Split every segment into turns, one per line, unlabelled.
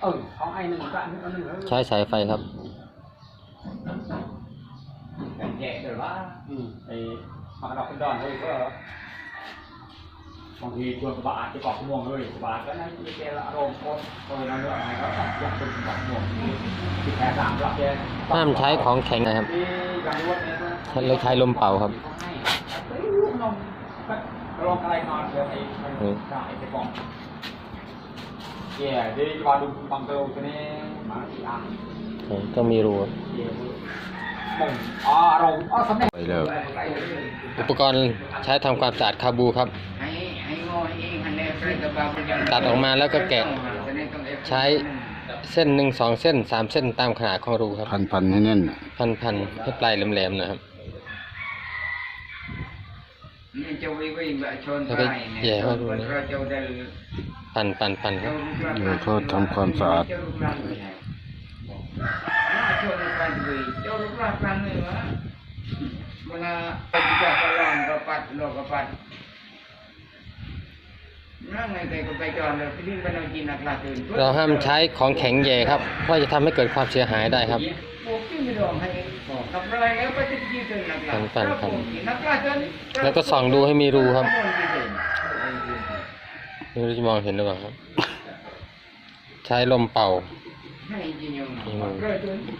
เออของไอ้หนึ่งก็อันหนึ่งอันหนึ่งเออ
ใช้สายไฟครับ
แยกเดี๋ยวว่าอืมไอ้มากระดอกกระดอนเลยก็บางทีชวนกระบะจะเกาะขม่วงเลยกระบะก็นั่นคือแกละอารมณ์โคตรเออนั่นเรื่องอะไรก็อยากเป็นกระบะขม่วงที่แพ้สามหลักแก
ห้ามใช้ของแข็งนะครับ
ที่การรวดเนี่ยนะ
เลยใช้ลมเป่าครับ
เฮ้ยลูกนมก็ลองอะไรนอนเลยไอ้ไอ้ไอ้ไอ้กล่อง เย่ดีกว่าดูบังเกอร์ตัวนี้มาอีกอัน
ต้องมีรูครับ
เย่มงอ๋อเราอ๋อสำเร็จ
ไปแล้วอุปกรณ์ใช้ทำความสะอาดคาบูครับ
ให้ให้งอเองหันแนวใส่กระบะมันยัง
ตัดออกมาแล้วก็แกะใช้เส้นหนึ่งสองเส้นสามเส้นตามขนาดของรูครับ
พันพันให้แน่นน่ะ
พันพันให้ปลายแหลมๆหนะครับ
นี่จะวิ่งวิ่งแบบชน
แล้วก็
ไป
แย่เข้าดูนะ
เราจะได้
พันพันพันครับ
เดี๋ยวเขาทำความสะอาด
เจ้าลูกหลานไม่ใช่น่าชนไปด้วยเจ้าลูกหลานกันเลยวะเวลาไปจับกระลอนก็ปัดโลกก็ปัดนั่งไงแต่ก็ไปจอดเลยที่นี่ไปนอนกินนักลาตื่น
เราห้ามใช้ของแข็งแย่ครับ เพราะจะทำให้เกิดความเสียหายได้ครับ
ป ลูกที่ไม่ดองให้บอกกับไรแล้วก็จะยืดเดินนักลา
ปั่นๆๆ
เราปลูกนักลาจน
แล้วก็ส่องดูให้มีรูครับไม่รู้จะมองเห็นหรือเปล่าครับ ใช้ลมเป่า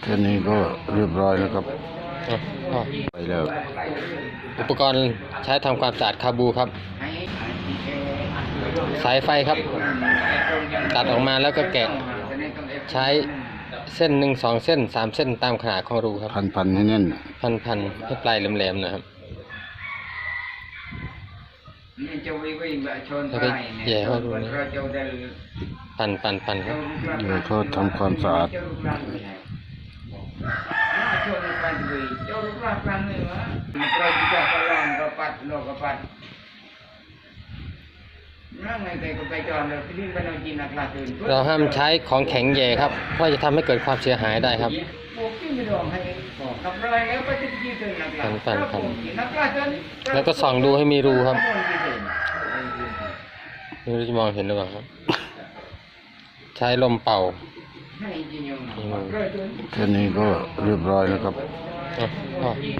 แค่นี้ก็เรียบร้อยแล้วครับ
อะอะ
ไปแล้ว
อุปกรณ์ใช้ทำความสะอาดคาบูครับ สายไฟครับ ตัดออกมาแล้วก็แกะใช้ เส้นหนึ่งสองเส้นสามเส้นตามขนาดของรูครับ
พันพันให้แน่นน่ะ
พันพันให้ปลายแหลมๆหนะครับ
นี่จะวิ่งวิ่งแบบชน
แล้ว
ไป
ก็แย่เข้าดูนะ
เราจะได้
พันพันพันครับ
เดี๋ยวเขาทำความสะอาด
เจ้าลูกหลา นไม่ใช่น่าชนไปด้วยเจ้าลูกหลานกันเลยวะเราจะจับกระลอนก็ปัดโลกก็ปัดนั่งไงแต่ก็ไปจอดเลยที่นี่ไปนอนกินนักลาตื่น
เราห้ามใช้ของแข็งแย่ครับ เพราะจะทำให้เกิดความเสียหายได้ครับ
ปลูกที่ไม่ดองให้บอกกับไรแล้วก็จะยืดเดินนักลา
ปั่นๆๆ
เราปลูกนักลาจน
แล้วก็ส่องดูให้มีรูครับไม่รู้จะมองเห็นหรือเปล่าครับ ใช้ลมเป่า
ให้จริงๆ
อืม
เราจน
แค่นี้ก็เรียบร้อยแล้วครับ
อะอะ